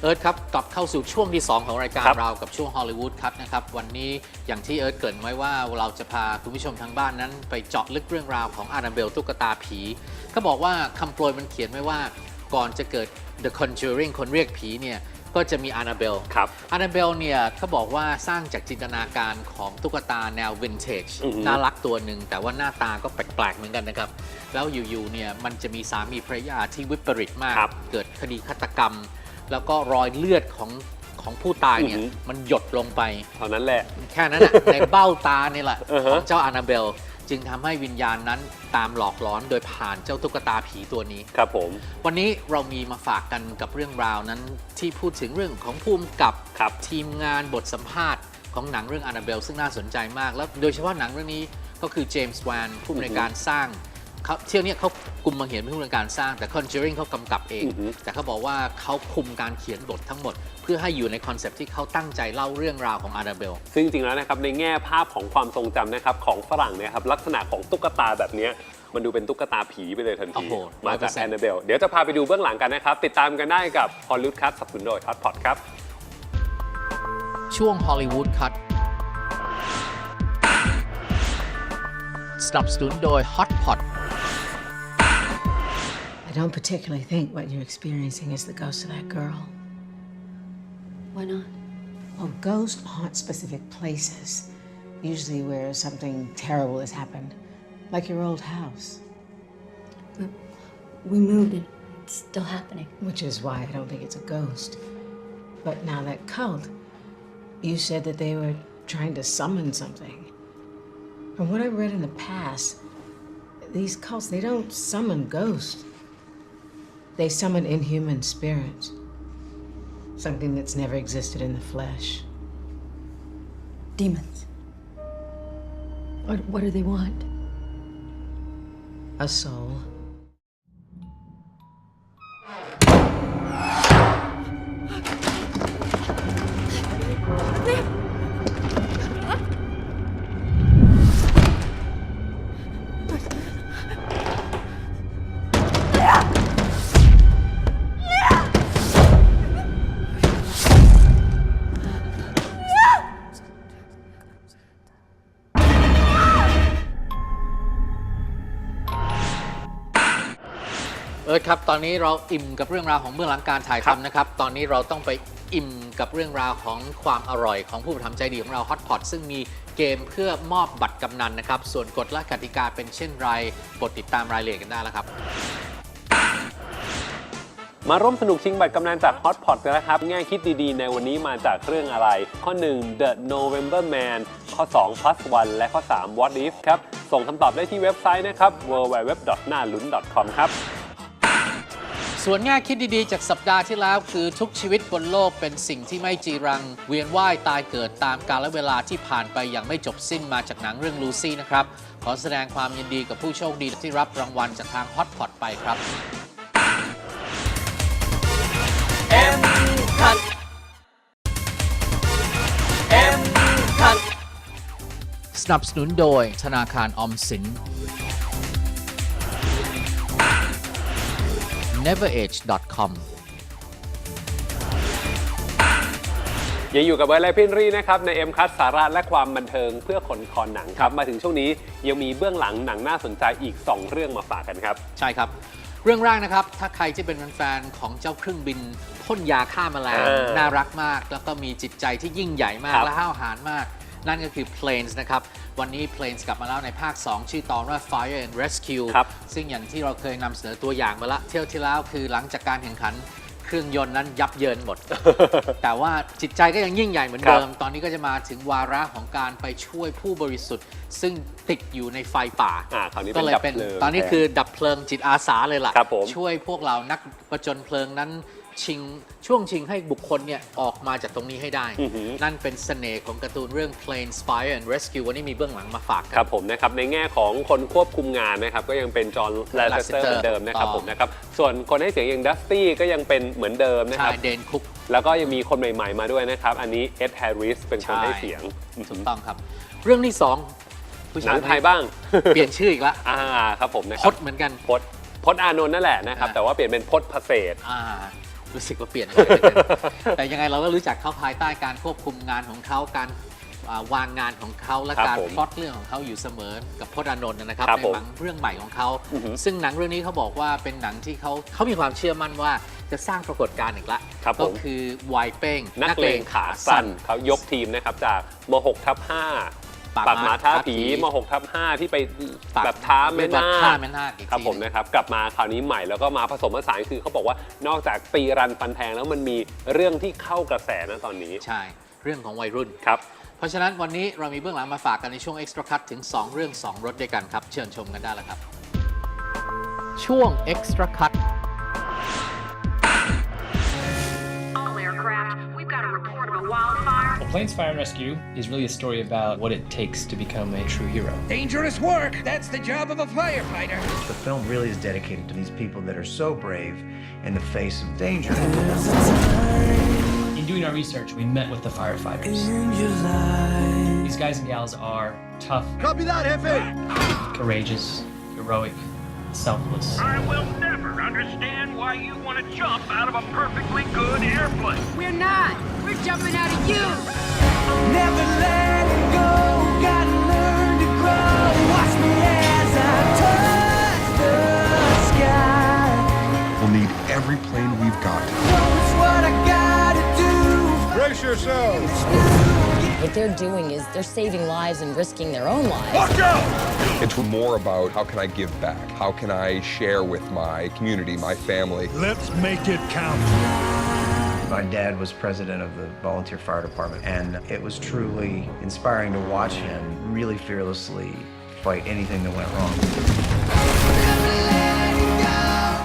เอิร์ธครับกลับเข้าสู่ช่วงที่ 2 ของรายการครับเรากับช่วงฮอลลีวูดคัทนะครับ วันนี้อย่างที่เอิร์ธเกริดไว้ว่าเราจะพาคุณผู้ชมทางบ้านนั้น ไปเจาะลึกเรื่องราวของอานาเบลตุ๊กตาผีเขาบอกว่าคำโปรยมันเขียนไว้ว่าก่อนจะเกิด The Conjuring คนเรียกผีเนี่ย ก็จะมีอานาเบลครับอานาเบลเนี่ยเขาบอกว่าสร้างจากจินตนาการของตุ๊กตาแนววินเทจอือฮึน่ารักตัวหนึ่ง แต่ว่าหน้าตาก็แปลกๆเหมือนกันนะครับ แล้วอยู่ๆเนี่ยมันจะมีสามีภรรยาที่วิปริตมาก ครับเกิดคดีฆาตกรรม แล้วก็รอยเลือดของของผู้ตายเนี่ยอือหือ มันหยดลงไป เท่านั้นแหละ แค่นั้นน่ะ ในเบ้าตานี่แหละอือขฮะ องเจ้าอานาเบล จึงทำให้วิญญาณนั้นตามหลอกหลอนโดยผ่านเจ้าตุ๊กตาผีตัวนี้ ครับผม วันนี้เรามีมาฝากกันกับเรื่องราวนั้น ที่พูดถึงเรื่องของภูมิกับครับ ทีมงานบทสัมภาษณ์ของหนังเรื่อง Annabelle ซึ่งน่าสนใจมาก แล้วโดยเฉพาะหนังเรื่องนี้ก็คือเจมส์แวนผู้ในวยการสร้าง เขาเที่ยวเนี้เขากลุ่มบังเหียนเป็นผู้ในวยการสร้างแต่ Conjuring เขากำกับเอง อือฮึ แต่เขาบอกว่าเขาคุมการเขียนบททั้งหมด เพื่อให้อยู่ในคอนเซปต์ที่เขาตั้งใจเล่าเรื่องราวของ Annabelle ซึ่งจริงๆแล้วนะครับในแง่ภาพของความทรงจำนะครับของฝรั่งเนี่ยครับลักษณะของตุ๊กตาแบบเนี้ยมันดูเป็นตุ๊กตาผีไปเลยทันโอ้ที โหมาจาก100%แอนนาเบล เดี๋ยวจะพาไปดูเบื้องหลังกันนะครับ ติดตามกันได้กับฮอลลีวูดคัทสับสนุนโดยฮอตพอตครับ ช่วง Hollywood Cut สนับสนุนโดย Hot Pot I don't particularly think what you're experiencing is the ghost of that girl. Why not? Well, ghosts haunt specific places, usually where something terrible has happened, like your old house, But we moved and it's still happening. which is why I don't think it's a ghost. But now that cult, you said that they were trying to summon something. From what I've read in the past, these cults, they don't summon ghosts. They summon inhuman spirits. Something that's never existed in the flesh. Demons. What, what do they want? A soul. อิร์ธครับ ตอนนี้เราอิ่มกับเรื่องราวของเบื้องหลังการถ่ายครับทำนะครับ ตอนนี้เราต้องไปอิ่มกับเรื่องราวของความอร่อยของผู้ประทับใจดีของเรา Hot Pot ซึ่งมีเกมเพื่อมอบบัตรกำนันนะครับ ส่วนกฎและกติกาเป็นเช่นไรกดติดตามรายละเอียดกันได้แล้วครับ มาร่วมสนุกชิงบัตรกำนันจากฮอตพอตกันนะครับ ง่ายคิดดีๆ ในวันนี้มาจากเรื่องอะไร ข้อ 1 The November Man ข้อ 2 plus one และข้อ 3 What if ครับ ส่งคำตอบได้ที่เว็บไซต์นะครับ www.nalun.com ครับ ส่วนแง่คิดดีๆ จากสัปดาห์ที่แล้วคือทุกชีวิตบนโลกเป็นสิ่งที่ไม่จีรัง เวียนว่ายตายเกิดตามกาลเวลาที่ผ่านไปอย่างไม่จบสิ้นมาจากหนังเรื่องลูซี่นะครับ ขอแสดงความยินดีกับผู้โชคดีที่รับรางวัลจากทางฮอตพอตไปครับสนับสนุนโดยธนาคารออมสิน neverage.com ยังอยู่กับเบิร์ดและพินรีนะครับ ใน M คัสสาระและความบันเทิงเพื่อคนคอหนังครับ มาถึงช่วงนี้ยังมีเบื้องหลังหนังน่าสนใจอีก 2 เรื่องมาฝากกันครับ ใช่ครับ เรื่องแรกนะครับ ถ้าใครที่เป็นแฟนๆของเจ้าเครื่องบินพ่นยาฆ่าแมลงเออน่ารักมาก แล้วก็มีจิตใจที่ยิ่งใหญ่มากครับ และห้าวหาญมาก นั่นก็คือ Planes นะครับ วันนี้ Planes กลับมาแล้วในภาค 2 ชื่อตอนว่า Fire and Rescue ครับ ซึ่งอย่างที่เราเคยนำเสนอตัวอย่างไปละเที่ยวที่แล้วคือหลังจากการแข่งขันเครื่องยนต์นั้นยับเยินหมด แต่ว่าจิตใจก็ยังยิ่งใหญ่เหมือนครับเดิม ตอนนี้ก็จะมาถึงวาระของการไปช่วยผู้บริสุทธิ์ ซึ่งติดอยู่ในไฟป่า อ่าคราวนี้ก็เป็นเลยดับเป็นเพลิงตอนนี้แทคือดับเพลิงจิตอาสาเลยล่ะครับผมช่วยพวกเรานักประจนเพลิงนั้น ชิงช่วงชิงให้บุคคลเนี่ยออกมาจากตรงนี้ให้ได้ อือหือ นั่นเป็นเสน่ห์ของการ์ตูนเรื่อง Planes Fire and Rescue วันนี้มีเบื้องหลังมาฝากคกัรับผมนะครับในแง่ของคนควบคุมงานนะครับก็ยังเป็นจอห์นแลสเตอ Lasseter ร์เหมือนเดิมนะครับต่อผมนะครับส่วนคนให้เสียงอย่างดัสตี้ก็ยังเป็นเหมือนเดิมนะคใช่รับเดนคุก แล้วก็ยังมีคนใหม่ๆมาด้วยนะครับอันนี้เอ็ดแฮร์ริสเป็นคนให้เสียงถูกต้องครับ เรื่องที่สองผู้หชานัยงไทยบ้าง เปลี่ยนชื่ออีกแล้วอ่าครับผมนะพครับดเหมือนกัน พดพพจน์อานนท์นั่นแหละนะครับอ่า แต่ว่าเปลี่ยนเป็นพจน์พเศษ อ่า รู้สึกว่าเปลี่ยนอะไรไปกันแต่ยังไงเราก็รู้จักเขาภายใต้การควบคุมงานของเขาการอ่าวางงานของเขาและครับการผมพล็อตเรื่องของเขาอยู่เสมอกับพจน์อานนท์นะครับครับในผมหนังเรื่องใหม่ของเขาอือฮึซึ่งหนังเรื่องนี้เขาบอกว่าเป็นหนังที่เขาเขามีความเชื่อมั่นว่าจะสร้างปรากฏการณ์อีกละครับผมก็คือวายเป้งนักเลงขาสั้นเขายกทีมนะครับจากม 6 ทับ5 ปากปากหมาท้าผีท้าผีม6ทับ5ที่ไปปากแบบท้าแม่นาท้าคแม่นาคอีกครับทีผมนะครับกลับมาคราวนี้ใหม่แล้วก็มาผสมผสานคือเขาบอกว่านอกจากตีรันฟันแทงแล้วมันมีเรื่องที่เข้ากระแสนะตอนนี้ใช่ เรื่องของวัยรุ่นครับเพราะฉะนั้นวันนี้เรามีเบื้องหลังมาฝากกันในช่วง Extra Cut ถึง 2 เรื่อง 2 รถด้วยกันครับ เชิญชมกันได้แล้วครับ ช่วง Extra Cut wildfire. Well, Planes Fire and Rescue is really a story about what it takes to become a true hero. Dangerous work. That's the job of a firefighter. The film really is dedicated to these people that are so brave in the face of danger. In doing our research, we met with the firefighters. These guys and gals are tough, Copy that, Hefe. courageous, heroic, selfless. I will never understand why you want to jump out of a perfectly good airplane. We're not. We're jumping out of you. We'll need every plane we've got. What I gotta do. Brace yourselves! What they're doing is they're saving lives and risking their own lives. It's more about how can I give back? How can I share with my community, my family? Let's make it count. My dad was president of the volunteer fire department, and it was truly inspiring to watch him really fearlessly fight anything that went wrong.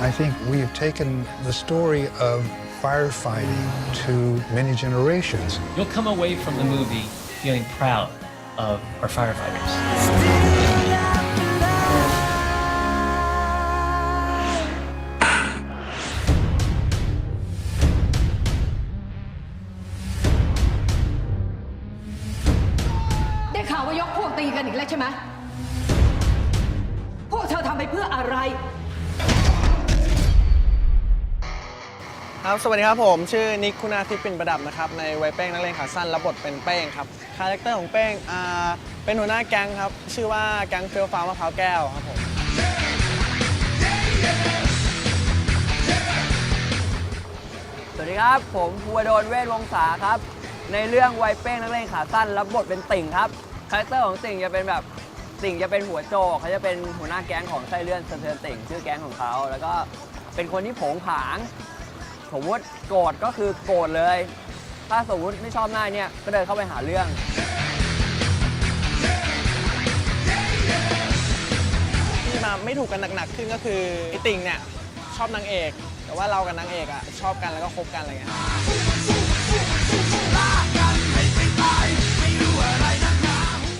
I think we have taken the story of firefighting to many generations. You'll come away from the movie feeling proud of our firefighters. ใช่ไหมพวกเธอทำไปเพื่ออะไร ครับ สวัสดีครับผม ชื่อนิกคุณาทิพย์ปิ่นประดับนะครับ ในไวยเป้งนักเลงขาสั้นรับบทเป็นเป้งครับ คาแรคเตอร์ของเป้งอ่าเป็นหัวหน้าแก๊งครับ ชื่อว่าแก๊งเฟียวฟ้ามะพร้าวแก้วครับผม สวัสดีครับ ผมภูวดลเวทวงศาครับ ในเรื่องวัยเป้งนักเลงขาสั้นรับบทเป็นติ่งครับคาแรคเตอร์ของติ่งจะเป็นแบบติ่งจะเป็นหัวโจกเขาจะเป็นหัวหน้าแก๊งของไส้เลื่อนสะเทือนติ่งชื่อแก๊งของเขา แล้วก็เป็นคนที่โผงผางสมมติโกรธก็คือโกรธเลย ถ้าสมมติไม่ชอบหน้าเนี่ยก็เดินเข้าไปหาเรื่องที่มาไม่ถูกกันหนักๆขึ้นก็คือไอติ่งเนี่ยชอบนางเอก แต่ว่าเรากับนางเอกอะชอบกันแล้วก็คบกันอะไรเงี้ย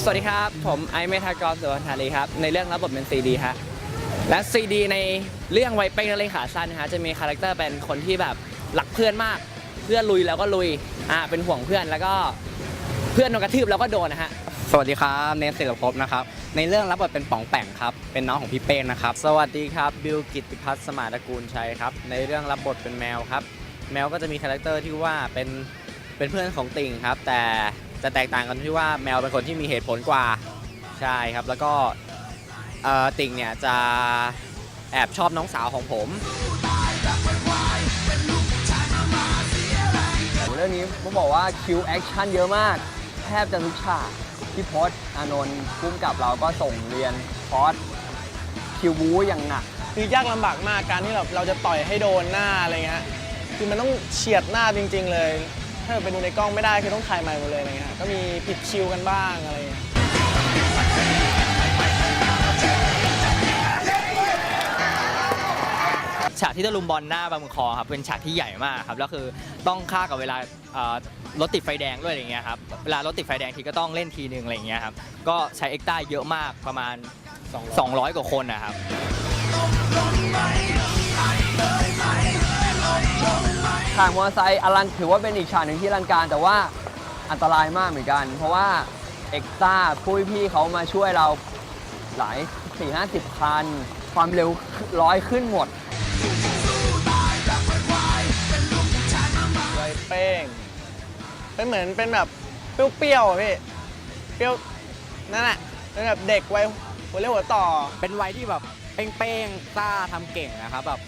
สวัสดีครับ ผมไอเมธากรสุวรรณธานีครับ ในเรื่องรับบทเป็นซีดีฮะและซีดีในเรื่องไวเป้งนักเลงขาสั้นนะฮะจะมีคาแรคเตอร์เป็นคนที่แบบรักเพื่อนมาก เพื่อนลุยแล้วก็ลุยอ่าเป็นห่วงเพื่อนแล้วก็เพื่อนโดนกระทืบแล้วก็โดนนะฮะสวัสดีครับเนสศิลภพนะครับ ในเรื่องรับบทเป็นป๋องแป่งครับ เป็นน้องของพี่เป้งนะครับ สวัสดีครับบิลกิตติพัฒน์สมานตระกูลชัยครับ ในเรื่องรับบทเป็นแมวครับ แมวก็จะมีคาแรคเตอร์ที่ว่าเป็นเป็นเพื่อนของติ่งครับ แต่ จะแตกต่างกันที่ว่าแมวเป็นคนที่มีเหตุผลกว่าใช่ครับ แล้วก็เอ่อติ่งเนี่ยจะแอบชอบน้องสาวของผมเรื่องนี้ผมบอกว่าคิวแอคชั่นเยอะมาก แทบจะทุกฉากพี่พศอานนท์พุ่มกับเราก็ส่งเรียนพอสคิวบู๊อย่างหนักคือยากลำบากมากการที่แบบเราจะต่อยให้โดนหน้าอะไรเงี้ยคือมันต้องเฉียดหน้าจริง ๆ เลย ถ้าเกิดไปดูในกล้องไม่ได้คือต้องถ่ายใหม่หมดเลยอะไรเงี้ยก็มีผิดคิวกันบ้างอะไรเงี้ยฉากที่ตะลุมบอลหน้าบางคอครับเป็นฉากที่ใหญ่มากครับแล้วคือต้องฆ่ากับเวลาเอ่อรถติดไฟแดงด้วยอะไรเงี้ยครับเวลารถติดไฟแดงทีก็ต้องเล่นทีหนึ่งอะไรเงี้ยครับก็ใช้เอ็กต้าเยอะมากประมาณ 200 กว่าคนนะครับ ทางมอเตอร์ไซค์อลันถือว่าเป็นอีกฉากหนึ่งที่อลังการ แต่ว่าอันตรายมากเหมือนกัน เพราะว่าเอ็กซ์ต้าผู้พี่ๆเขามาช่วยเราหลาย 4 5 0 คัน ความเร็วร้อยขึ้นหมดไวเป้งเป็นเหมือนเป็นแบบเปรี้ยวๆอะพี่ เปรี้ยวนั่นแหละเป็นแบบเด็กวัยหัวเรียวหัวต่อ เป็นวัยที่แบบเป้งๆกล้าทำเก่งนะครับแบบ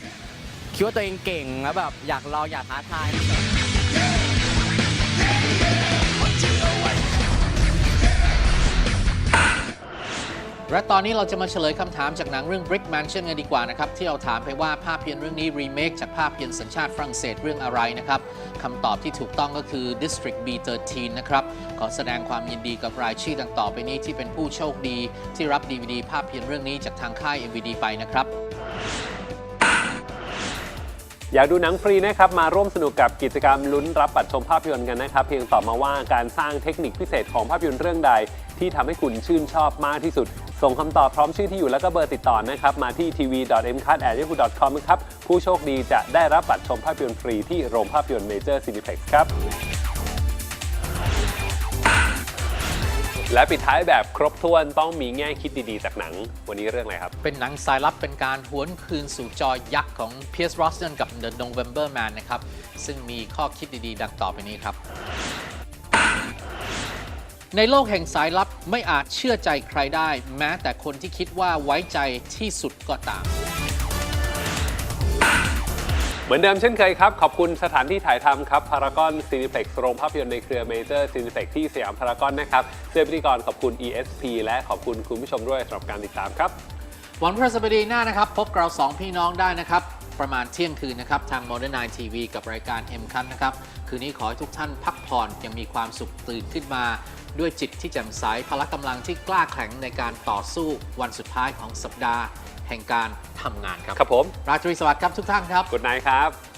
คิดว่าตัวเองเก่งแล้วแบบอยากลองอยากท้าทายและตอนนี้เราจะมาเฉลยคำถามจากหนังเรื่อง Brick Mansion กันดีกว่านะครับ ที่เราถามไปว่าภาพยนตร์เรื่องนี้รีเมคจากภาพยนตร์สัญชาติฝรั่งเศสเรื่องอะไรนะครับคำตอบที่ถูกต้องก็คือ District B13 นะครับ ขอแสดงความยินดีกับรายชื่อดังต่อไปนี้ที่เป็นผู้โชคดี ที่รับ DVD ภาพยนตร์เรื่องนี้จากทางค่าย MVD ไปนะครับ อยากดูหนังฟรีนะครับ มาร่วมสนุกกับกิจกรรมลุ้นรับบัตรชมภาพยนตร์กันนะครับ เพียงตอบมาว่าการสร้างเทคนิคพิเศษของภาพยนตร์เรื่องใด ที่ทำให้คุณชื่นชอบมากที่สุด ส่งคำตอบพร้อมชื่อที่อยู่แล้วก็เบอร์ติดต่อนะครับ มาที่ tv.mcut@yahoo.com ครับ ผู้โชคดีจะได้รับบัตรชมภาพยนตร์ฟรีที่โรงภาพยนตร์เมเจอร์ซีนิเพ็กซ์ครับ และปิดท้ายแบบครบถ้วนต้องมีแง่คิดดีๆ จากหนัง วันนี้เรื่องอะไรครับ เป็นหนังสายลับเป็นการหวนคืนสู่จอยักษ์ของ Pierce Brosnan กับ The November Man นะครับ ซึ่งมีข้อคิดดีๆ ดังต่อไปนี้ครับ ในโลกแห่งสายลับไม่อาจเชื่อใจใครได้ แม้แต่คนที่คิดว่าไว้ใจที่สุดก็ตาม เหมือนเดิมเช่นเคยครับ ขอบคุณสถานที่ถ่ายทำครับพารากอนซีนิเพ็กโรงภาพยนตร์ในเครือเมเจอร์ซีนิเพ็กที่สยามพารากอนนะครับเสื้อพิธีกรขอบคุณ ESP และขอบคุณคุณผู้ชมด้วยสำหรับการติดตามครับ วันพฤหัสบดีหน้านะครับ พบเราสองพี่น้องได้นะครับ ประมาณเที่ยงคืนนะครับ ทาง Modern Night TV กับรายการ M คันนะครับ คืนนี้ขอให้ทุกท่านพักผ่อนยังมีความสุขตื่นขึ้นมา ด้วยจิตที่แจ่มใสพละกำลังที่กล้าแข็งในการต่อสู้วันสุดท้ายของสัปดาห์ แห่งการทำงานครับ ครับผม ราตรีสวัสดิ์ครับทุกท่านครับกดไนครับ